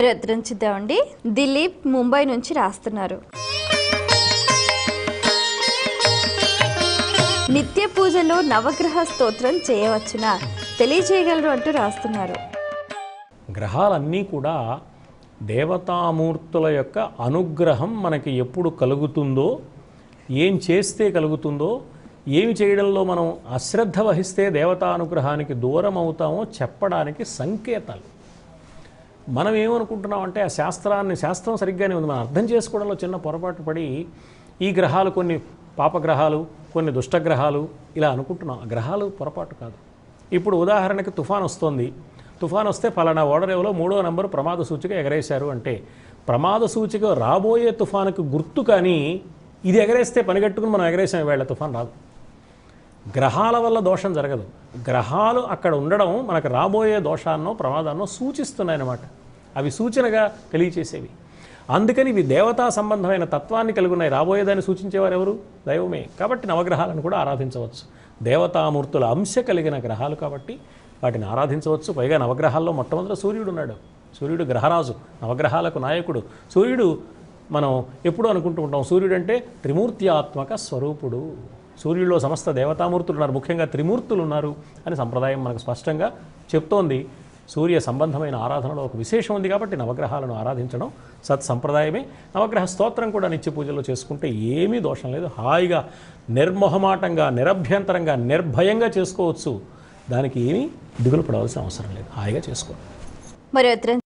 ప్రదర్శిద్దామండి దిలీప్ ముంబై నుంచి రాస్తున్నారు. నిత్య పూజలో నవగ్రహ స్తోత్రం చేయవచ్చునా? తెలియజేయగలరు అంటూ రాస్తున్నారు. గ్రహాలన్నీ కూడా దేవతామూర్తుల యొక్క అనుగ్రహం మనకి ఎప్పుడు కలుగుతుందో ఏం చేస్తే కలుగుతుందో ఏమి చేయడంలో మనం అశ్రద్ధ వహిస్తే దేవతానుగ్రహానికి దూరం అవుతామో చెప్పడానికి సంకేతాలు. మనం ఏమనుకుంటున్నాం అంటే ఆ శాస్త్రాన్ని శాస్త్రం సరిగ్గానే ఉంది. మనం అర్థం చేసుకోవడంలో చిన్న పొరపాటు పడి ఈ గ్రహాలు కొన్ని పాపగ్రహాలు కొన్ని దుష్టగ్రహాలు ఇలా అనుకుంటున్నాం. ఆ గ్రహాలు పొరపాటు కాదు. ఇప్పుడు ఉదాహరణకి తుఫాన్ వస్తుంది. తుఫాన్ వస్తే ఫలానా ఓడరేవులో మూడో నంబరు ప్రమాద సూచిక ఎగరేశారు అంటే ప్రమాద సూచిక రాబోయే తుఫానుకు గుర్తు కానీ ఇది ఎగరేస్తే పనిగట్టుకుని మనం ఎగరేసాం వేళ తుఫాన్ రాదు. గ్రహాల వల్ల దోషం జరగదు. గ్రహాలు అక్కడ ఉండడం మనకు రాబోయే దోషాన్నో ప్రమాదాన్నో సూచిస్తున్నాయన్నమాట. అవి సూచనగా తెలియచేసేవి. అందుకని ఇవి దేవతా సంబంధమైన తత్వాన్ని కలిగి ఉన్నాయి రాబోయేదాన్ని సూచించేవారు ఎవరు? దైవమే. కాబట్టి నవగ్రహాలను కూడా ఆరాధించవచ్చు. దేవతామూర్తుల అంశ కలిగిన గ్రహాలు కాబట్టి వాటిని ఆరాధించవచ్చు. పైగా నవగ్రహాల్లో మొట్టమొదటి సూర్యుడు ఉన్నాడు. సూర్యుడు గ్రహరాజు నవగ్రహాలకు నాయకుడు. సూర్యుడు మనం ఎప్పుడు అనుకుంటూ ఉంటాం. సూర్యుడు అంటే త్రిమూర్త్యాత్మక స్వరూపుడు. సూర్యుడిలో సమస్త దేవతామూర్తులు ఉన్నారు ముఖ్యంగా త్రిమూర్తులు ఉన్నారు అని సంప్రదాయం మనకు స్పష్టంగా చెప్తోంది. సూర్య సంబంధమైన ఆరాధనలో ఒక విశేషం ఉంది కాబట్టి నవగ్రహాలను ఆరాధించడం సత్ సంప్రదాయమే నవగ్రహ స్తోత్రం కూడా నిత్య పూజలో చేసుకుంటే ఏమీ దోషం లేదు. హాయిగా నిర్మొహమాటంగా నిరభ్యంతరంగా నిర్భయంగా చేసుకోవచ్చు. దానికి ఏమీ దిగులు పడవలసిన అవసరం లేదు. హాయిగా చేసుకోవాలి. మరి